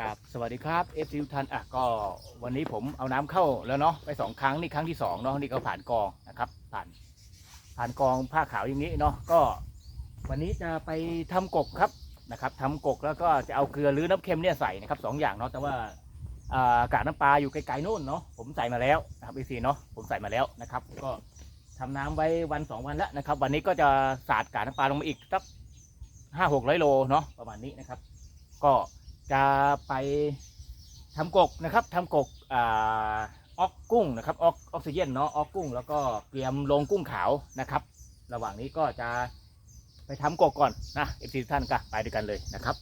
กับสวัสดีครับเอฟซีทุกท่านอะก็วันนี้ผมเอาน้ำเข้าแล้วเนาะไปสองครั้งนี่ครั้งที่สองเนาะนี่ก็ผ่านกองนะครับผ่านผ่านกองผ้าขาวอย่างนี้เนาะก็ วันนี้จะไปทำกบครับนะครับทำกบแล้วก็จะเอาเกลือหรือน้ำเค็มเนี่ยใส่นะครับสองอย่างเนาะแต่ว่าอ่ากากน้ำปลาอยู่ไกลๆนู่นเนาะผมใส่มาแล้วนะครับเอซีเนาะผมใส่มาแล้วนะครับ ก็ทำน้ำไว้วันสองวันแล้วนะครับ วันนี้ก็จะสาดกากน้ำปลาลงมาอีกสักห้าหกร้อยโลเนาะประมาณนี้นะครับ ก็ จะไปทำกกนะครับทำกกอ่าออกกุ้งนะครับออกออกซิเจนเนาะออกกุ้ง แล้วก็เตรียมลงกุ้งขาวนะครับ ระหว่างนี้ก็จะไปทำกกก่อนนะเอฟซีท่านก็ไปด้วยกันเลยนะครับ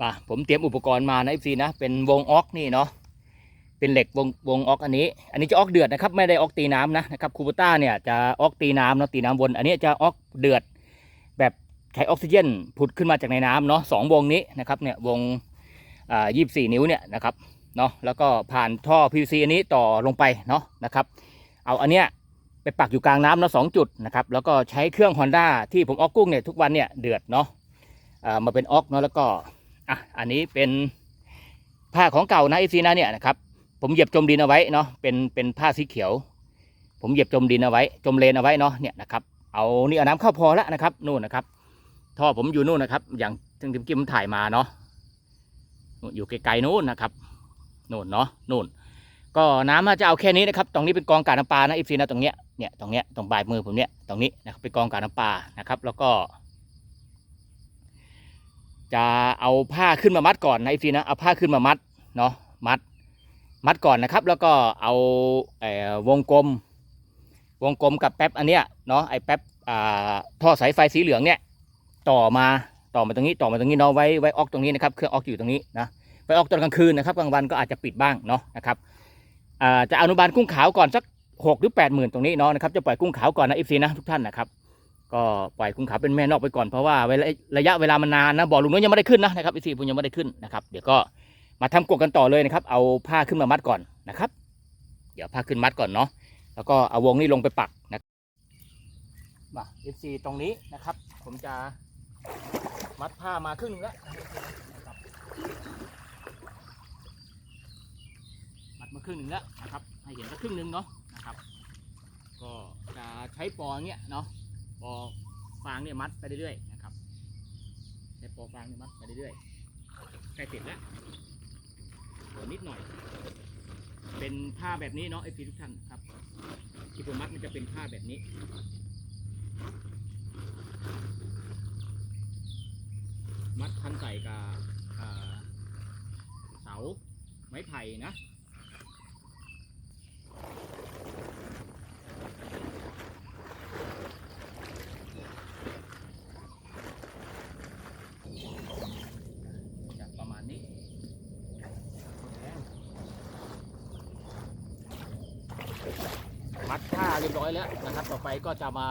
มาผมเตรียมอุปกรณ์มานะเอฟซีนะเป็นวงออกนี่เนาะเป็นเหล็กวงวงออกอันนี้ อันนี้จะออกเดือดนะครับ ไม่ได้ออกตีน้ำนะนะครับคูปต้าเนี่ยจะออกตีน้ำเนาะตีน้ำวนอันนี้จะออกเดือด ใช้ออกซิเจนผุดขึ้นมาจากในน้ำเนาะสองวงนี้นะครับเนี่ยวงอ่ายี่สี่นิ้วเนี่ยนะครับเนาะแล้วก็ผ่านท่อ PVC อันนี้ต่อลงไปเนาะนะครับเอาอันเนี้ยไปปักอยู่กลางน้ำเนาะสองจุดนะครับแล้วก็ใช้เครื่อง Honda ที่ผมออกกุ้งเนี่ยทุกวันเนี่ยเดือดเนาะอ่ามาเป็นออกเนาะแล้วก็อะอันนี้เป็นผ้าของเก่านะไอซีนะเนี่ยนะครับผมเหยียบจมดินเอาไว้เนาะเป็นเป็นผ้าสีเขียว ผมเหยียบจมดินเอาไว้ จมเลนเอาไว้เนาะเนี่ยนะครับเอานี่เอาน้ำเข้าพอแล้วนะครับนู่นนะครับ ท่อผมอยู่นู่นนะครับ อย่างที่ที่กิมถ่ายมาเนาะอยู่ไกลๆนู่นนะครับนู่นเนาะนู่น ก็น้ำน่าจะเอาแค่นี้นะครับ ตรงนี้เป็นกองกาน้ำปลานะอีฟีนะตรงเนี้ยเนี่ยตรงเนี้ยตรงปลายมือผมเนี้ยตรงนี้นะครับเป็นกองกาน้ำปลานะครับ แล้วก็ จะเอาผ้าขึ้นมามัดก่อนนะอีฟีนะเอาผ้าขึ้นมามัดเนาะมัด มัดก่อนนะครับ แล้วก็เอาเอ่อวงกลม วงกลมกับแป๊บอันเนี้ยเนาะไอ้แป๊บอ่าท่อสายไฟสีเหลืองเนี่ย ต่อมาต่อมาตรงนี้ต่อมาตรงนี้เนาะไว้ไว้ออกตรงนี้นะครับเครื่องออกอยู่ตรงนี้นะไว้ออกตอนกลางคืนนะครับกลางวันก็อาจจะปิดบ้างเนาะนะครับจะอนุบาลกุ้งขาวก่อนสักหกหรือแปดหมื่นตรงนี้เนาะนะครับจะปล่อยกุ้งขาวก่อนนะเอฟซีนะทุกท่านนะครับก็ปล่อยกุ้งขาวเป็นแม่นอกไปก่อนเพราะว่าเวลาระยะเวลามันนานนะบ่อลุงน้อยยังไม่ได้ขึ้นนะนะครับเอฟซีผมยังไม่ได้ขึ้นนะครับเดี๋ยวก็มาทำกกกันต่อเลยนะครับเอาผ้าขึ้นมามัดก่อนนะครับ เดี๋ยวผ้าขึ้นมัดก่อนเนาะแล้วก็เอาวงนี้ลงไปปักนะมาเอฟซีตรงนี้นะครับ ผมจะ มัดผ้ามาครึ่งหนึงแล้วมัดมาครึ่งหนึ่งแล้วนะครับ ให้เห็นสักครึ่งหนึ่งเนาะนะครับ ก็จะใช้ปออย่างเงี้ยเนาะปอฟางเนี่ยมัดไปเรื่อยๆนะครับใช้ปอฟางเนี่ยมัดไปเรื่อยๆใกล้เสร็จแล้วหลือนิดหน่อย เป็นผ้าแบบนี้เนาะไอพีทุกท่านครับที่ผมมัดมันจะเป็นผ้าแบบนี้ มัดพันใส่กับเสาไม้ไผ่นะประมาณนี้มัดผ้าเรียบร้อยแล้วนะครับ ต่อไปก็จะมา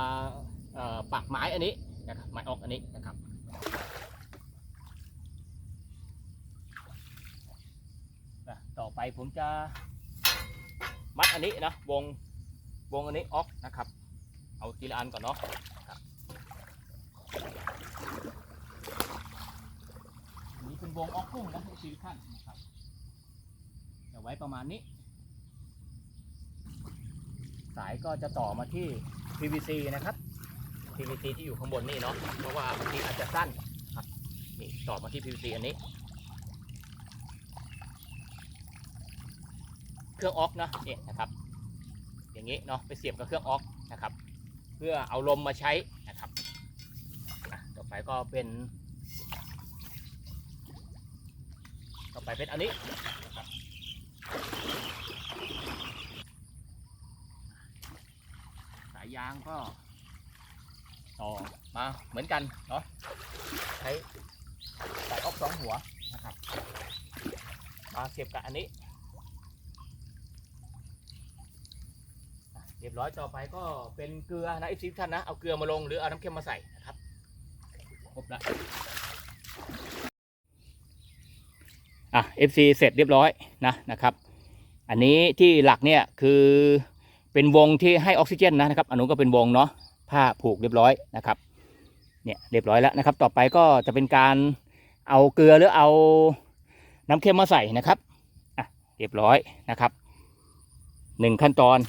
ปักไม้อันนี้นะครับไม้ออกอันนี้นะครับ นะต่อไป ผมจะมัดอันนี้นะวงวงอันนี้ออกนะครับ เอาทีละอันก่อนเนาะนนี้เป็นวงออกกุ้งนะให้ทีละขั้นนะครับจะไว้ประมาณนี้ สายก็จะต่อมาที่ PVC นะครับ PVC ที่อยู่ข้างบนนี่เนาะเพราะว่าบางทีอาจจะสั้นครับนี่ต่อมาที่ PVC อันนี้ เครื่องออกเนาะนี่นะครับ อย่างนี้เนาะไปเสียบกับเครื่องออกนะครับ เพื่อเอาลมมาใช้นะครับต่อไปก็เป็น ต่อไปเป็นอันนี้นะครับสายยางก็ต่อมาเหมือนกันเนาะใช้สายออกสองหัวนะครับมาเสียบกับอันนี้ เรียบร้อยต่อไปก็เป็นเกลือนะอีกสิท่านนะ เอาเกลือมาลงหรือเอาน้ำเค็มมาใส่นะครับ ครบแล้วอะ FC เสร็จเรียบร้อยนะนะครับ อันนี้ที่หลักเนี่ยคือเป็นวงที่ให้ออกซิเจนนะนะครับอันนู้นก็เป็นวงเนาะผ้าผูกเรียบร้อยนะครับเนี่ยเรียบร้อยแล้วนะครับ ต่อไปก็จะเป็นการเอาเกลือหรือเอาน้ำเค็มมาใส่นะครับอะเรียบร้อยนะครับหนึ่งขั้นตอน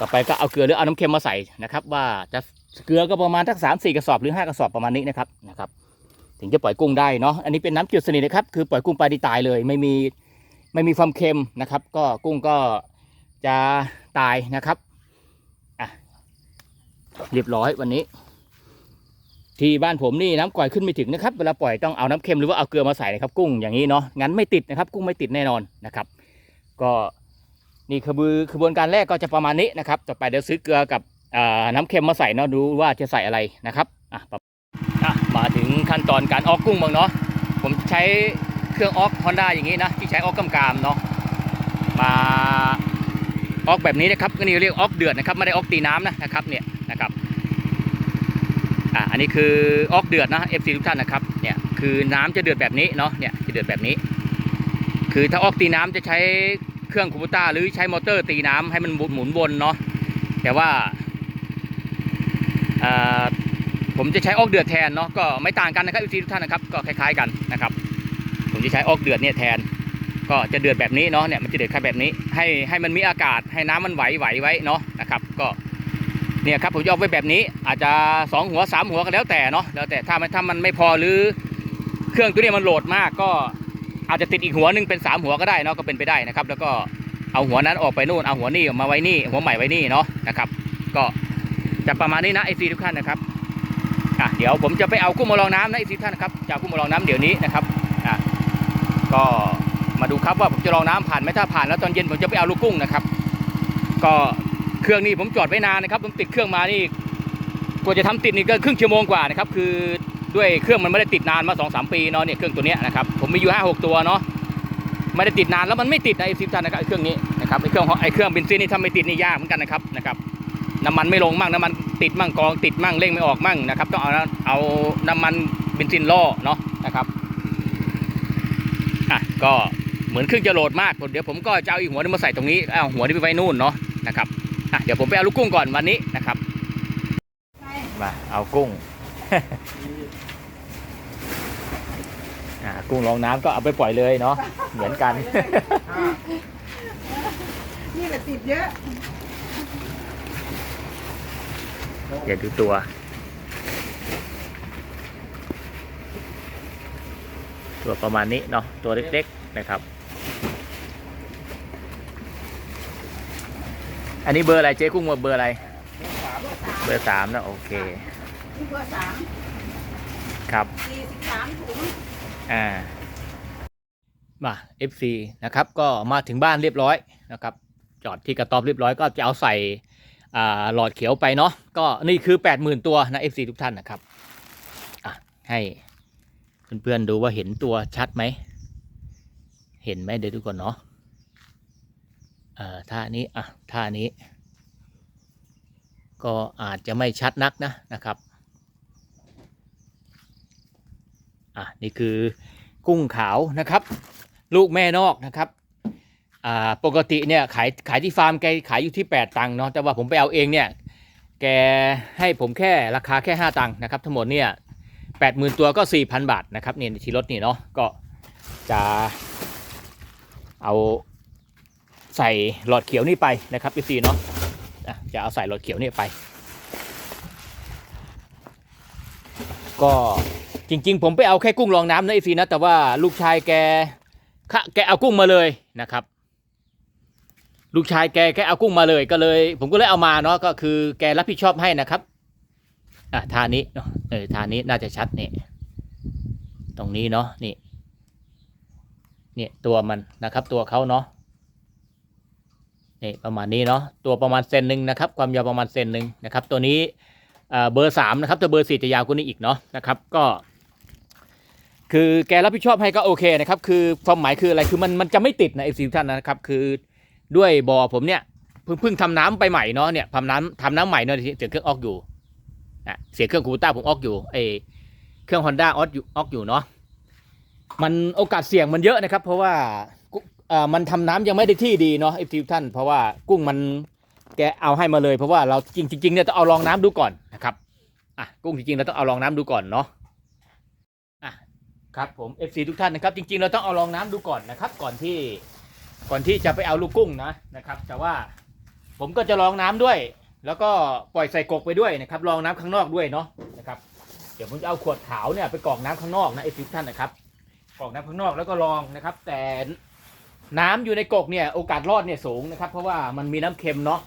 ต่อไปก็เอาเกลือหรือเอาน้ำเค็มมาใส่นะครับ ว่าจะเกลือก็ประมาณทักสามสี่กระสอบหรือห้ากระสอบประมาณนี้นะครับนะครับถึงจะปล่อยกุ้งได้เนาะอันนี้เป็นน้ำจืดสนิทนะครับคือปล่อยกุ้งไปดีตายเลย ไม่มีไม่มีความเค็มนะครับ ก็กุ้งก็จะตายนะครับอะเรียบร้อยวันนี้ ที่บ้านผมนี่น้ำก่อยขึ้นไม่ถึงนะครับ เวลาปล่อยต้องเอาน้ำเค็มหรือว่าเอาเกลือมาใส่นะครับกุ้งอย่างนี้เนาะงั้นไม่ติดนะครับ กุ้งไม่ติดแน่นอนนะครับ ก็ นี่คือขบวนการแรกก็จะประมาณนี้นะครับ ต่อไปเดี๋ยวซื้อเกลือกับน้ำเค็มมาใส่เนาะดูว่าจะใส่อะไรนะครับอะอะมาถึงขั้นตอนการออกกุ้งบ้างเนาะผมใช้เครื่องออกฮอนด้าอย่างนี้นะที่ใช้ออกกำกามเนาะมาออกแบบนี้นะครับก็นี่เรียกออกเดือดนะครับไม่ได้ออกตีน้ำนะนะครับเนี่ยนะครับอะอันนี้คือออกเดือดนะ FC ทุกท่านนะครับเนี่ยคือน้ำจะเดือดแบบนี้เนาะเนี่ยจะเดือดแบบนี้ คือถ้าออกตีน้ำจะใช้ เครื่องคูปต้าหรือใช้มอเตอร์ตีน้ำให้มันหมุนวนเนาะแต่ว่าผมจะใช้ออกเดือดแทนเนาะก็ไม่ต่างกันนะครับทุกท่านนะครับก็คล้ายๆกันนะครับ ผมจะใช้ออกเดือดเนี่ยแทน ก็จะเดือดแบบนี้เนาะเนี่ยมันจะเดือดแค่แบบนี้ให้ให้มันมีอากาศให้น้ำมันไหวไหวไว้เนาะนะครับ ก็เนี่ยครับผมจะเอาไว้แบบนี้อาจจะสองหัวสามหัวก็แล้วแต่เนาะแล้วแต่ถ้ามันถ้ามันไม่พอหรือเครื่องตัวนี้มันโหลดมากก็ อาจจะติดอีกหัวหนึ่งเป็นสามหัวก็ได้เนาะก็เป็นไปได้นะครับ แล้วก็เอาหัวนั้นออกไปนู่นเอาหัวนี่มาไว้นี่ หัวใหม่ไว้นี่เนาะนะครับ ก็จะประมาณนี้นะไอซีทุกท่านนะครับอะเดี๋ยวผมจะไปเอากุ้งมาลองน้ำนะไอซีทุกท่านนะครับจะเอากุ้งมาลองน้ำเดี๋ยวนี้นะครับอะก็มาดูครับว่าผมจะลองน้ำผ่านไหมถ้าผ่านแล้วตอนเย็นผมจะไปเอาลูกกุ้งนะครับ ก็เครื่องนี้ผมจอดไว้นานนะครับ ผมติดเครื่องมานี่กว่าจะทำติดนี่ก็ครึ่งชั่วโมงกว่านะครับ คือ ด้วยเครื่องมันไม่ได้ติดนานมา2อสปีเนาะเนี่ยเครื่องตัวนี้นะครับผมมีอยู่ห้าหกตัวเนาะไม่ได้ติดนานแล้วมันไม่ติดในไอซิฟทันนะครับไอเครื่องนี้นะครับไอเครื่องไอเครื่องเบนซินนี่ถ้าไม่ติดนี่ยากเหมือนกันนะครับนะครับน้ำมันไม่ลงมั่งน้ำมันติดมั่งกองติดมั่งเร่งไม่ออกมั่งนะครับต้องเอาเอาน้ำมันเบนซินล่อเนาะนะครับอะก็เหมือนเครื่องจะโหลดมากเดี๋ยวผมก็จะเอาอีกหัวนึงมาใส่ตรงนี้เอาหัวนี้ไปไว้นู่นเนาะนะครับอะเดี๋ยวผมไปเอาลูกกุ้งก่อนวันนี้นะครับมาเอากุ้ง กุ้งลองน้ำก็เอาไปปล่อยเลยเนาะเหมือนกัน นี่แหละติดเยอะ อย่าดูตัว ตัวประมาณนี้เนาะตัวเล็กๆนะครับ อันนี้เบอร์อะไรเจ๊กุ้งเบอร์อะไร เบอร์สามนะโอเคนี่เบอร์สามครับสี่สิบสามถุง อ่ามา FC นะครับก็มาถึงบ้านเรียบร้อยนะครับ จอดที่กระต๊อบเรียบร้อยก็จะเอาใส่หลอดเขียวไปเนาะก็นี่คือ 80,000 ตัวนะ FC ทุกท่านนะครับอะให้เพื่อนๆดูว่าเห็นตัวชัดไหม เห็นไหมเดี๋ยวดูก่อนเนาะอ่าท่านี้อะท่านี้ ก็อาจจะไม่ชัดนักนะนะครับ อะนี่คือกุ้งขาวนะครับ ลูกแม่นอกนะครับอ่าปกติเนี่ยขายขายที่ฟาร์มแกขายอยู่ที่ 8 ตังค์เนาะแต่ว่าผมไปเอาเองเนี่ยแกให้ผมแค่ราคาแค่ 5 ตังค์นะครับทั้งหมดเนี่ยแปดหมื่นตัวก็ 4,000 บาทนะครับเนี่ยที่รถนี่เนาะก็จะเอาใส่หลอดเขียวนี่ไปนะครับพี่ซีเนาะอะจะเอาใส่หลอดเขียวนี่ไป ก็ จริง ๆ ผมไปเอาแค่กุ้งรองน้ำนะไอฟีนะ แต่ว่าลูกชายแกะแกเอากุ้งมาเลยนะครับ ลูกชายแกแกเอากุ้งมาเลยก็เลย ผมก็เลยเอามาเนาะก็คือแกรับผิดชอบให้นะครับอะทานี้เนาะเออทานี้น่าจะชัดเนี่ยตรงนี้เนาะนี่เนี่ยตัวมันนะครับ ตัวเขาเนาะนี่ประมาณนี้เนาะตัวประมาณเซนหนึ่งนะครับ ความยาวประมาณเซนหนึ่งนะครับ ตัวนี้อ่าเบอร์สามนะครับแต่เบอร์สี่จะยาวกว่านี้อีกเนาะนะครับ ก็ คือแกรับผิดชอบให้ก็โอเคนะครับคือความหมายคืออะไรคือมันมันจะไม่ติดนะเอฟซีท่านนะครับคือด้วยบ่อผมเนี่ยเพิ่งเพิ่งทำน้ำไปใหม่เนาะเนี่ยทำน้ำทำน้ำใหม่เนาะเสียงเครื่องออกอยู่อะเสียงเครื่องคูต้าผมออกอยู่ไอเครื่องฮอนด้าออกอยู่ออกอยู่เนาะมันโอกาสเสี่ยงมันเยอะนะครับ เพราะว่าอ่ามันทำน้ำยังไม่ได้ที่ดีเนาะเอฟซีท่าน เพราะว่ากุ้งมันแกเอาให้มาเลยเพราะว่าเราจริงจริงเนี่ยต้องเอาลองน้ำดูก่อนนะครับอะกุ้งจริงๆเราต้องเอาลองน้ำดูก่อนเนาะ ครับผม FC ทุกท่านนะครับ จริงๆ เราต้องเอาลองน้ำดูก่อนนะครับ ก่อนที่ก่อนที่จะไปเอาลูกกุ้งนะนะครับ แต่ว่าผมก็จะลองน้ำด้วย แล้วก็ปล่อยใส่กกไปด้วยนะครับลองน้ำข้างนอกด้วยเนาะนะครับเดี๋ยวผมจะเอาขวดขาวเนี่ยไปกรอกน้ำข้างนอกนะ FC ทุกท่านนะครับกรอกน้ำข้างนอกแล้วก็ลองนะครับ แต่น้ำอยู่ในกกเนี่ยโอกาสรอดเนี่ยสูงนะครับ เพราะว่ามันมีน้ำเค็มเนาะ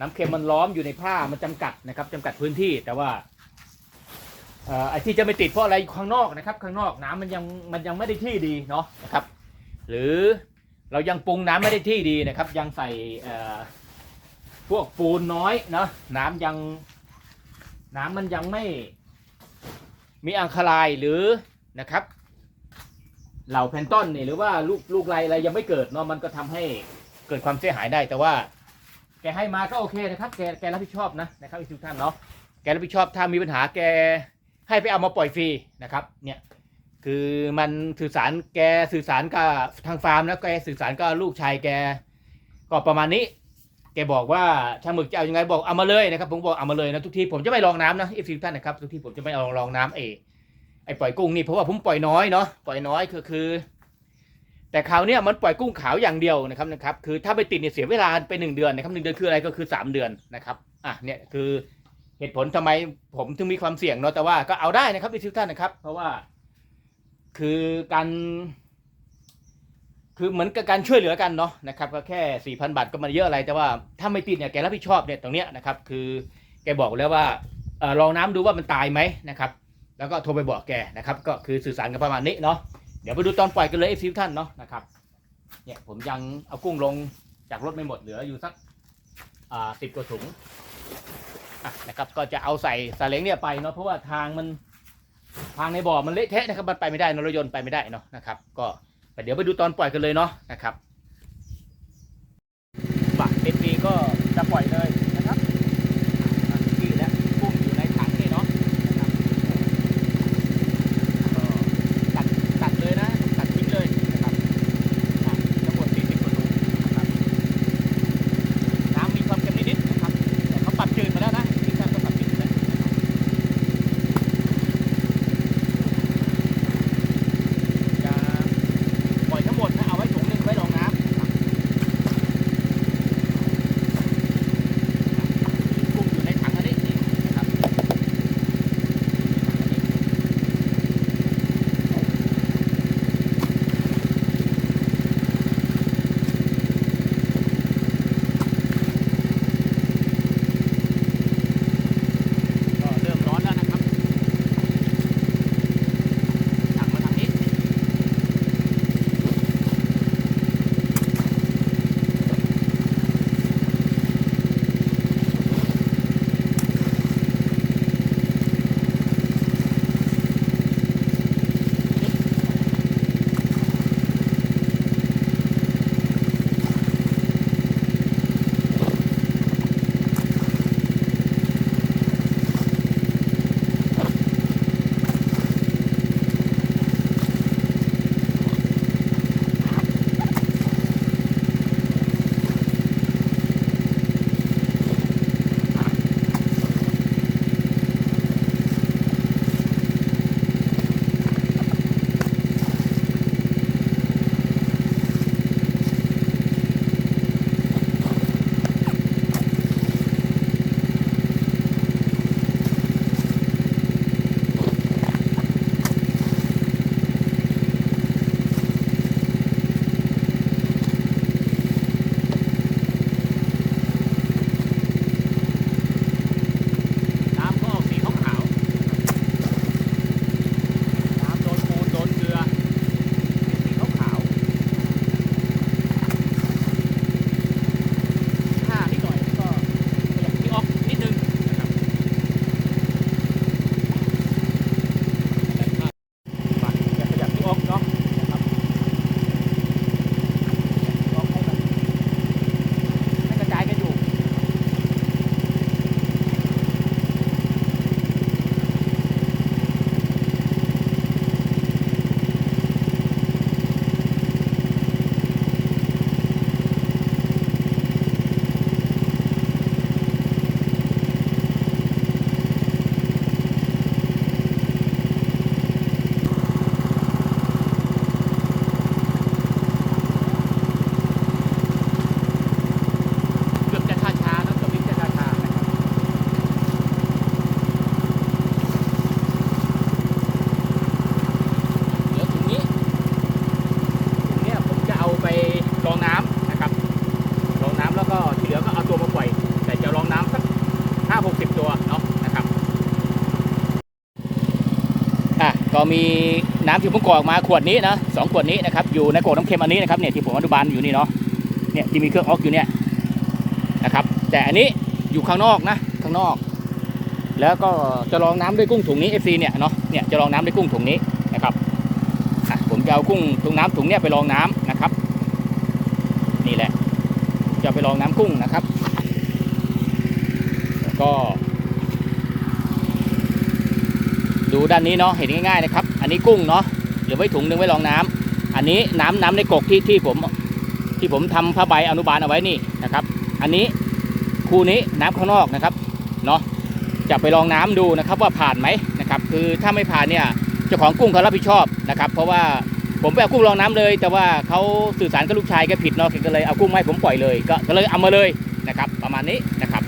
น้ำเค็มมันล้อมอยู่ในผ้ามันจำกัดนะครับจำกัดพื้นที่แต่ว่า เอ่อไอ้ที่จะไม่ติดเพราะอะไรข้างนอกนะครับ ข้างนอกน้ำมันยังมันยังไม่ได้ที่ดีเนาะนะครับ หรือเรายังปรุงน้ำไม่ได้ที่ดีนะครับ ยังใส่พวกปูนน้อยเนาะน้ำยังน้ำมันยังไม่มีอังคารายหรือนะครับ เหล่าแพนต้นนี่หรือว่าลูกลูกไรอะไรยังไม่เกิดเนาะมันก็ทำให้เกิดความเสียหายได้แต่ว่า แกให้มาก็โอเคนะครับ แกแกรับผิดชอบนะนะครับทุกท่านเนาะแกรับผิดชอบถ้ามีปัญหาแก ให้ไปเอามาปล่อยฟรีนะครับ เนี่ยคือมันสื่อสารแกสื่อสารกับทางฟาร์มแล้วแกสื่อสารกับลูกชายแกก็ประมาณนี้ แกบอกว่าช่างหมึกจะเอายังไงบอกเอามาเลยนะครับ ผมบอกเอามาเลยนะทุกทีผมจะไม่ลองน้ำนะอีท่านนะครับทุกทีผมจะไม่เอาลองน้ำเอไอปล่อยกุ้งนี่เพราะว่าผมปล่อยน้อยเนาะปล่อยน้อยคือคือ แต่คราวเนี้ยมันปล่อยกุ้งขาวอย่างเดียวนะครับนะครับ คือถ้าไปติดเนี่ยเสียเวลาไปหนึ่งเดือนนะครับหนึ่งเดือนคืออะไรก็คือสามเดือนนะครับอะเนี่ยคือ เหตุผลทำไมผมถึงมีความเสี่ยงเนาะแต่ว่าก็เอาได้นะครับทุกท่านนะครับ เพราะว่าคือการ คือเหมือนกับการช่วยเหลือกันเนาะนะครับก็แค่สี่พันบาทก็ไมันเยอะอะไรแต่ว่าถ้าไม่ติดเนี่ยแกรับผิดชอบเนี่ยตรงเนี้ยนะครับ คือแกบอกแล้วว่าออลองน้ำดูว่ามันตายไหมนะครับ แล้วก็โทรไปบอกแกนะครับ ก็คือสื่อสารกันประมาณนี้เนาะเดี๋ยวไปดูตอนปล่อยกันเลยเอฟซีท่านเนาะนะครับเนี่ยผมยังเอากุ้งลงจากรถไม่หมดเหลืออยู่สักอ่าสิบกว่าถุง นะครับ ก็จะเอาใส่สาเล้งเนี่ยไปเนาะเพราะว่าทางมันทางในบ่อมันเละเทะนะครับมันไปไม่ได้นะรถยนต์ไปไม่ได้เนาะนะครับ ก็เดี๋ยวไปดูตอนปล่อยกันเลยเนาะนะครับบักเอ็นบีก็จะปล่อยเลย มีน้ำที่ผมกรอกมาขวดนี้นะสองขวดนี้นะครับอยู่ในโกรน้ำเค็มอันนี้นะครับเนี่ยที่ผมอนุบาลอยู่นี่เนาะเนี่ยที่มีเครื่องออกอยู่เนี่ยนะครับ แต่อันนี้อยู่ข้างนอกนะข้างนอก แล้วก็จะลองน้ำด้วยกุ้งถุงนี้ FC เนี่ยเนาะเนี่ยจะลองน้ำด้วยกุ้งถุงนี้นะครับผมจะเอากุ้งถุงน้ำถุงเนี้ยไปลองน้ำนะครับ นี่แหละจะไปลองน้ำกุ้งนะครับแล้วก็ ดูด้านนี้เนาะเห็นง่ายๆนะครับ อันนี้กุ้งเนาะเหลือไว้ถุงหนึงไว้รองน้ำอันนี้น้ำน้ำในกกที่ที่ผมที่ผมทำผ้าใบอนุบาลเอาไว้นี่นะครับ อันนี้คูนี้น้ำข้างนอกนะครับเนาะจะไปลองน้ำดูนะครับว่าผ่านไหมนะครับคือถ้าไม่ผ่านเนี่ยเจ้าของกุ้งเขารับผิดชอบนะครับ เพราะว่าผมไปเอากุ้งลองน้ำเลย แต่ว่าเขาสื่อสารกับลูกชายแกผิดเนาะก็เลยเอากุ้งไมาให้ผมปล่อยเลยก็เลยเอามาเลยนะครับ ประมาณนี้นะครับ